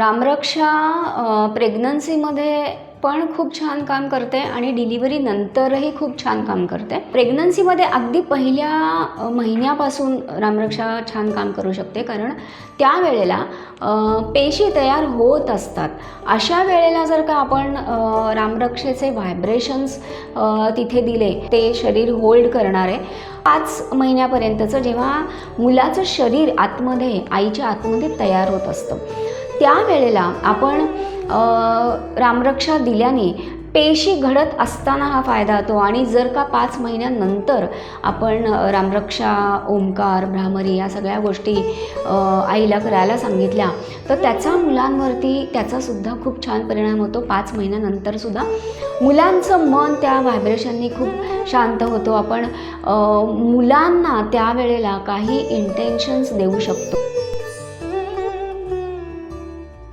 रामरक्षा प्रेग्नन्सीमध्ये पण खूप छान काम करते आणि डिलिव्हरी नंतरही खूप छान काम करते. प्रेग्नन्सीमध्ये अगदी पहिल्या महिन्यापासून रामरक्षा छान काम करू शकते कारण त्यावेळेला पेशी तयार होत असतात. अशा वेळेला जर का आपण रामरक्षेचे व्हायब्रेशन्स तिथे दिले ते शरीर होल्ड करणारे पाच महिन्यापर्यंतचं जेव्हा मुलाचं शरीर आतमध्ये आईच्या आतमध्ये तयार होत असतं. त्यावेळेला आपण रामरक्षा दिल्याने पेशी घडत असताना हा फायदा होतो आणि जर का पाच महिन्यानंतर आपण रामरक्षा ओंकार भ्रामरी या सगळ्या गोष्टी आईला करायला सांगितल्या तर त्याचा मुलांवरती त्याचासुद्धा खूप छान परिणाम होतो. पाच महिन्यानंतरसुद्धा मुलांचं मन त्या व्हायब्रेशननी खूप शांत होतो. आपण मुलांना त्यावेळेला काही इंटेन्शन्स देऊ शकतो.